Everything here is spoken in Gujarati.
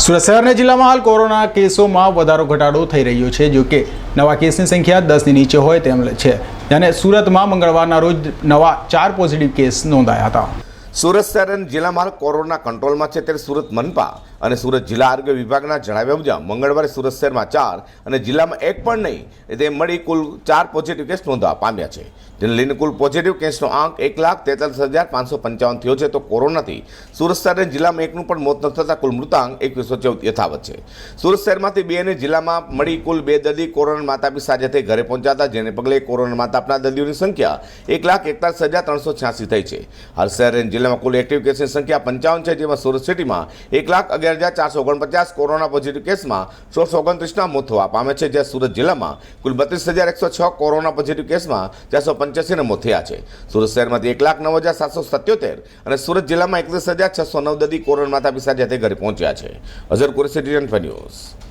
સુરત શહેરના જિલ્લામાં હાલ કોરોના કેસોમાં વધારો ઘટાડો થઈ રહ્યો છે. જો કે નવા કેસની સંખ્યા દસની નીચે હોય તેમ છે. અને સુરતમાં મંગળવારના રોજ નવા ચાર પોઝિટિવ કેસ નોંધાયા હતા. સુરત શહેર અને જિલ્લામાં કોરોના કંટ્રોલમાં છે ત્યારે સુરત મનપા અને સુરત જિલ્લા આરોગ્ય વિભાગના જણાવ્યા મુજબ મંગળવારે સુરત શહેરમાં ચાર અને જિલ્લામાં એક પણ નહીં તે મળી કુલ ચાર પોઝિટિવ કેસ નોંધવા પામ્યા છે. જેને લઈને કુલ પોઝિટિવ કેસનો આંક એક લાખ તેતાલીસ હજાર પાંચસો પંચાવન થયો છે. તો કોરોનાથી સુરત શહેર જિલ્લામાં એકનું પણ મોત ન થતાં કુલ મૃતાંક એકવીસો ચૌદ યથાવત છે. સુરત શહેરમાંથી બે અને જિલ્લામાં મળી કુલ બે દર્દી કોરોના માતા બી સાથે થઈ ઘરે પહોંચ્યા હતા, જેને પગલે કોરોના માતા આપના દર્દીઓની સંખ્યા એક લાખ એકતાલીસ હજાર ત્રણસો છ્યાસી થઈ છે. હાલ શહેર જિલ્લામાં કુલ એક્ટિવ કેસની સંખ્યા પંચાવન છે, જેમાં સુરત સિટીમાં એક લાખ અગિયાર હજાર ચારસો ઓગણપચાસ કોરોના પોઝિટિવ કેસમાં સોળસો ઓગણત્રીસના મોત થવા પામે છે, જ્યાં સુરત જિલ્લામાં કુલ બત્રીસ હજાર એકસો છ કોરોના પોઝિટિવ કેસમાં ચારસો પંચ્યાસીના મોત થયા છે. સુરત શહેરમાંથી એક લાખ નવ હજાર સાતસો સત્યોતેર અને સુરત જિલ્લામાં એકત્રીસ હજાર છસો નવ દર્દી કોરોના માતા પિતા જાતે ઘરે પહોંચ્યા છે. અઝર કુરેસી ન્યૂઝ